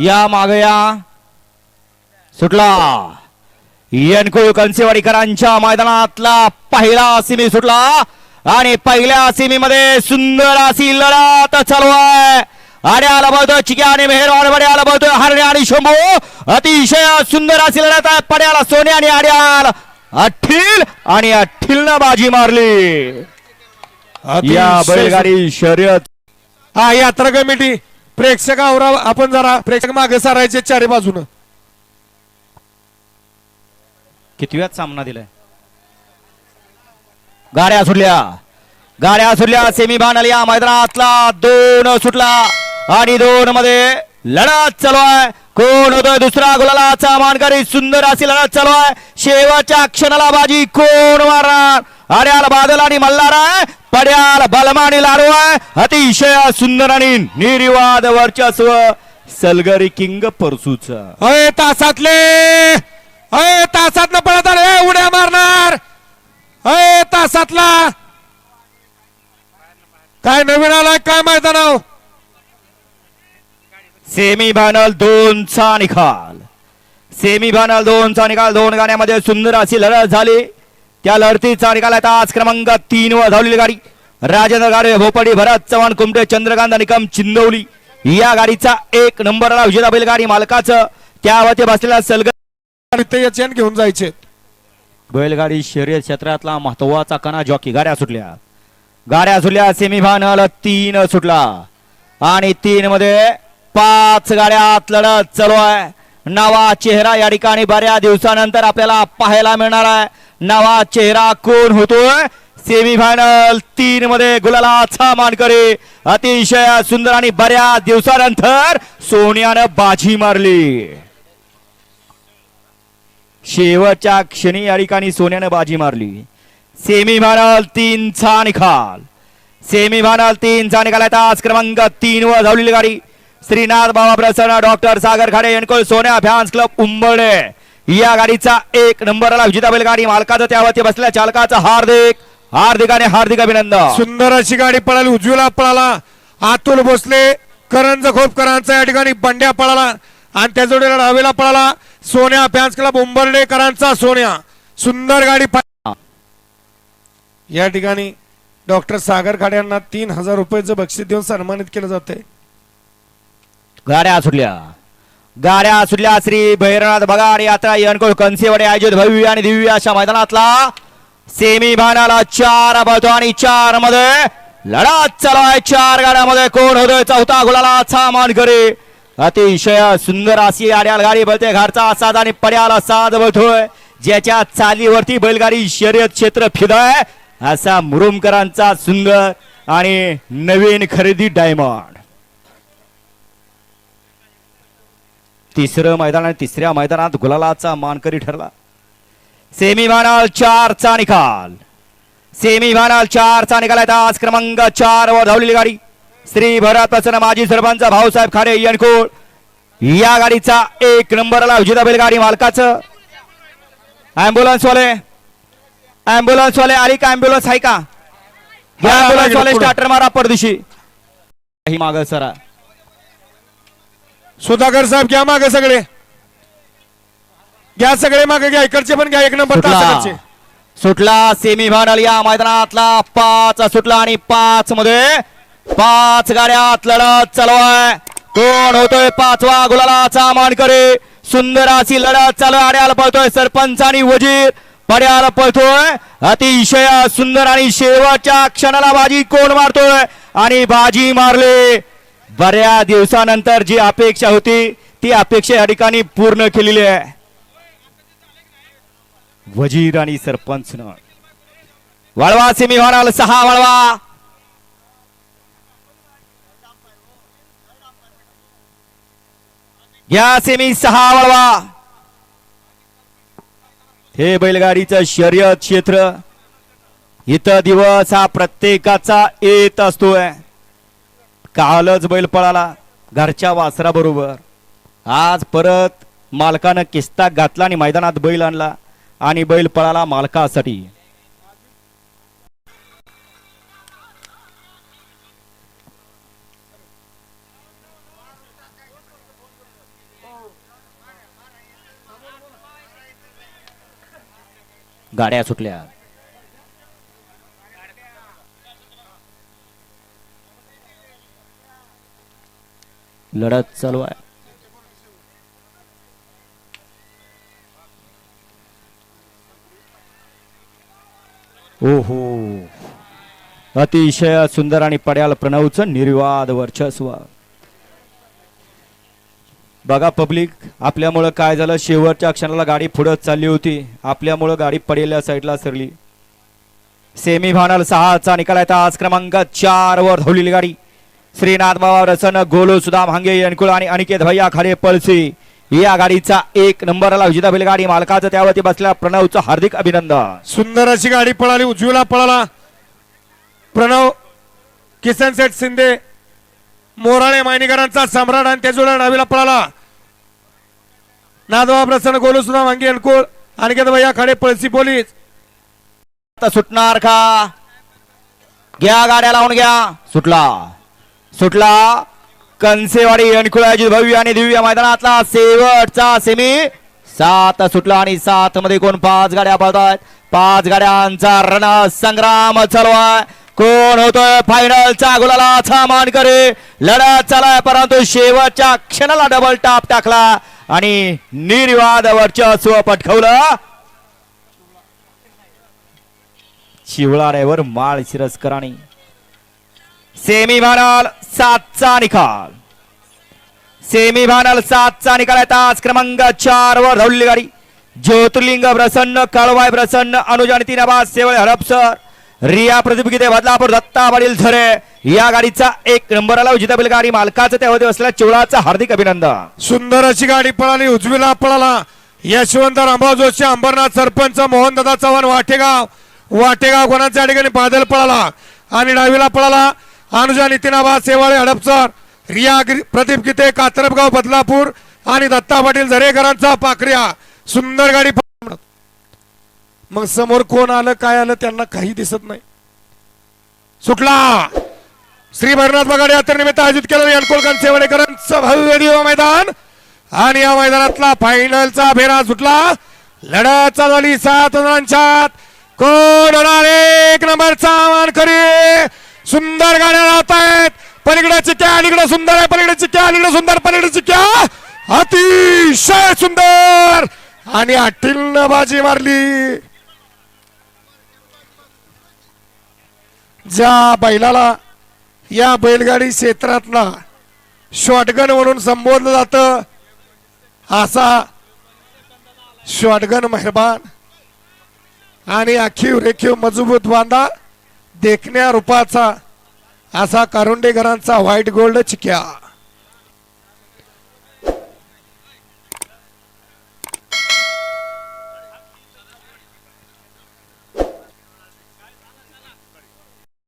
या माग या. सुटला. येनकुळ कंसेवाडीकरांच्या मैदानातला पहिला सिमी सुटला. आणि पहिल्या सिमीमध्ये सुंदर अशी लढत चालू आहे. आणि आला बघतोय चिक्या आणि मेहरवानमध्ये आला बघतोय हरणे आणि शंभू. अतिशय सुंदर अशी लढत आहे. पड्याला सोने आणि आड्याल. अठ्ठील आणि अठ्ठीलनं बाजी मारली. या बैलगाडी शर्यत. हा यात्रा कमिटी प्रेक्षकावर आपण जरा प्रेक्षक मागे सारायचे चारी बाजून. किती वेळात सामना दिलाय? गाड्या सुटल्या. गाड्या सुटल्या सेमी फायनल या मैदानातला. दोन सुटला आणि दोन मध्ये लढत चालू आहे. कोण होतोय दुसरा गुलालाचा मानकरी? सुंदर अशी लढत चालू आहे. शेवटच्या क्षणाला बाजी कोण मारणार? अड्याल बादल आणि मल्हार आहे. पड्याल बलमानी लाडू आहे अतिशय सुंदर आणि निर्वाद वर्चस्व सलगरी किंग परसूचा. अय तासातले अय तासात न पळत आले उड्या मारणार. अय तासातला. काय नवीन आलाय काय मैदानाव सेमी फायनल दोनचा निकाल. सेमी फायनल दोनचा निकाल दोन गाण्यामध्ये सुंदर अशी लढत झाली. त्या लढतीचा निकाल आहे आज क्रमांक तीन वर धावलेली गाडी. राजेंद्र गाडवे भोपडी भरत चव्हाण कुमटे चंद्रकांत निकम चिंदवली या गाडीचा एक नंबरला विजेता बैलगाडी मालकाचं त्यावरती बसलेला सलग आणि ते याचे घेऊन जायचे. बैलगाडी शर्यत क्षेत्रातला महत्त्वाचा कणा जॉकी. गाड्या सुटल्या. गाड्या सुटल्या सेमी फायनल तीन सुटला. आणि तीन मध्ये पाच गाड्यात लढत चालू आहे. नवा चेहरा या ठिकाणी बऱ्याच दिवसानंतर आपल्याला पाहायला मिळणार आहे. नवा चेहरा कोण होतोय? सेमी फायनल तीन मध्ये गुलालाचा मानकरी अतिशय सुंदर आणि बऱ्याच दिवसानंतर सोन्यानं बाजी मारली. शेवटच्या क्षणी या ठिकाणी सोन्यानं बाजी मारली. सेमी फायनल तीनचा निकाल. सेमी फायनल तीनचा निकाल तास आज क्रमांक तीन वर धावलेली गाडी. श्रीनाथ बाबा प्रसन्न डॉक्टर सागर खाडे यांकोळ सोन्या फॅन्स क्लब उंबळे या गाडीचा एक नंबरला विजेता बैलगाडी मालकाचं त्यावरती बसल्या चालकाचा हार्दिक हार्दिक आणि हार्दिक अभिनंदन. सुंदर अशी गाडी पळाली उजवीला पळाला. अतुल भोसले करंज खोपकरांचा या ठिकाणी बंड्या पळाला आणि त्या जोडीला डावीला पळाला. सोन्या फॅन्स क्लब उंबर्डेकरांचा सोन्या. सुंदर गाडी पळ- या ठिकाणी डॉक्टर सागर खाडे यांना तीन हजार रुपयाचं बक्षीस देऊन सन्मानित केलं जाते गाड्या सुटल्या गाड्या सुटल्या श्री भैरनाथ बगाड यात्रा यनकोळ कंसेवाडे आयोजित भव्य आणि दिव्य अशा मैदानातला सेमी फायनल चार बळतो आणि चारमध्ये लढात चालू आहे चार गाड्यामध्ये कोण होतोय? चौथा गुलाला सामान करे अतिशय सुंदर अशी आड्याल गाडी बळते घरचा साध आणि पड्याला साध बळतोय ज्याच्या चालीवरती बैलगाडी शर्यत क्षेत्र फिदाय असा मुरुमकरांचा सुंदर आणि नवीन खरेदी डायमंड. तिसरं मैदान आणि तिसऱ्या मैदानात गुलालाचा मानकरी ठरला. सेमी फायनल चारचा निकाल. सेमी फायनल चारचा निकाल आहे. आज क्रमांक चार वर धावलेली गाडी. श्री भरत प्रसन्न माजी सरपंच भाऊसाहेब खाडे यनकोळ या गाडीचा एक नंबरला विजेता बैलगाडी मालकाचं. अँब्युलन्स वाले अँब्युलन्स वाले आली का अँब्युलन्स आहे का? अँब्युलन्स वाले. स्टार्टर मारा परदिशी. ही माग सरा. सुधाकर साहेब घ्या मागे सगळे. घ्या सगळे मागे घ्या. इकडचे पण घ्या. एक नंबर सुटला. तासाकडचे. सुटला सेमी फायनल या मैदानातला. पाच सुटला आणि पाच मध्ये. पाच गाड्यात लढत चालू आहे. कोण होतोय पाचवा गुलालाचा मानकरी? सुंदर अशी लढत चालू आड्याला पळतोय सरपंच आणि वजीर. पड्याला पळतोय. अतिशय सुंदर आणि शेवटच्या क्षणाला बाजी कोण मारतोय? आणि बाजी मारली. बऱ्याच दिवसानंतर जी अपेक्षा होती ती अपेक्षा या ठिकाणी पूर्ण केलेली आहे. वजीर आणि सरपंच वळवा सेमी फायनल सहा वळवा. घ्या सेमी सहा वळवा. हे बैलगाडीचं शर्यत क्षेत्र. इथं दिवस हा प्रत्येकाचा येत असतोय. कालच बैल पळाला घरच्या वासराबरोबर. आज परत मालकानं किस्ता घातला आणि मैदानात बैल आणला. आणि बैल पळाला मालकासाठी. गाड्या सुटल्या. लढत चालू आहे. ओहो. अतिशय सुंदर आणि पड्याल प्रणवचं निर्वाद वर्चस्व. बघा पब्लिक आपल्यामुळं काय झालं? शेवटच्या क्षणाला गाडी पुढत चालली होती. आपल्यामुळं गाडी पडेल्या साईडला सरली. सेमी फायनल सहाचा निकाल आहे. आज क्रमांक चार वर धावलेली गाडी. श्रीनाथ बाबा रसन गोलू सुदाम हांगे यनकुळ आणि अनिकेत भैया खाडे पळसी. या गाडीचा एक नंबरला विजेता बैलगाडी मालकाचं त्यावरती बसलेल्या प्रणवचं हार्दिक अभिनंदन. सुंदर अशी गाडी पळाली उजवीला पळाला. प्रणव किसन सेठ शिंदे मोराळे मायनीकरांचा सम्राट आणि त्याजोडा डावीला पळाला. नादवा प्रसन्न गोलू सुद्धा वांगी अनकुळ. अनिकेत भैया खाडे पळसी पोलीस. आता सुटणार का? घ्या गाड्या लावून घ्या. सुटला. सुटला. कंसेवाडी अनकुळाजी भव्य आणि दिव्य मैदानातला शेवटचा सेमी सात सुटला आणि सात मध्ये कोण पाच गाड्या पळतात? पाच गाड्यांचा रण संग्राम चालू आहे कोण होतोय फायनलचा गुलाला मान करे. लढत चालाय परंतु शेवटच्या क्षणाला डबल टाप टाकला आणि निर्वाद वर्चस्व पटकवलं शिवळाऱ्यावर माळ शिरस्कराणी सेमी फायनल सातचा निकाल. सेमी फायनल सातचा निकाल आहे. तास क्रमांक चार वर धावलेली गाडी ज्योतिर्लिंग प्रसन्न कळवाय प्रसन्न अनुज आणि तीन आवाज सेवळ हडपसर रिया प्रदीप गीते बदलापूर दत्ता पाटील झरे या गाडीचा एक नंबरला उजिता गाडी मालकाचं त्यामध्ये असलेल्या चिवळाचा हार्दिक अभिनंदन. सुंदर अशी गाडी पळाली उजवीला पळाला. यशवंत रामभाऊ जोशी अंबरनाथ सरपंच मोहन दादा चव्हाण वाटेगाव. वाटेगाव कोणाच्या ठिकाणी बादल पळाला? आणि डावीला पळाला. अनुजा नितीनाबाद सेवाळे हडपसर रिया प्रदीप गीते कात्रपगाव बदलापूर आणि दत्ता पाटील झरेकरांचा पाखऱ्या. सुंदर गाडी मग समोर कोण आलं काय आलं त्यांना काही दिसत नाही. सुटला. श्री भैरनाथ बगाडे यात्रेनिमित्त आयोजित केलं यनकोलकन सेवडेकरांचं भव्य दिव्य मैदान. आणि या मैदानातला फायनलचा फेरा सुटला. लढत चालू झाली सात रनांच्यात. कोण होणार? एक नंबरचा मानकरी सुंदर गाड्या राहत आहेत. पलीकडे चिक्या अलीकडे सुंदर आहे. पलीकडे चिक्या अलीकडे सुंदर पलीकडे चिक्या. अतिशय सुंदर. आणि अठ्ठीनं बाजी मारली. ज्या बैलाला या बैलगाडी क्षेत्रातला शॉटगन म्हणून संबोधलं जातं असा शॉटगन मेहरबान आणि आखीव रेखीव मजबूत बांधा देखण्या रूपाचा असा कारुंडेकरांचा व्हाईट गोल्ड चिक्या.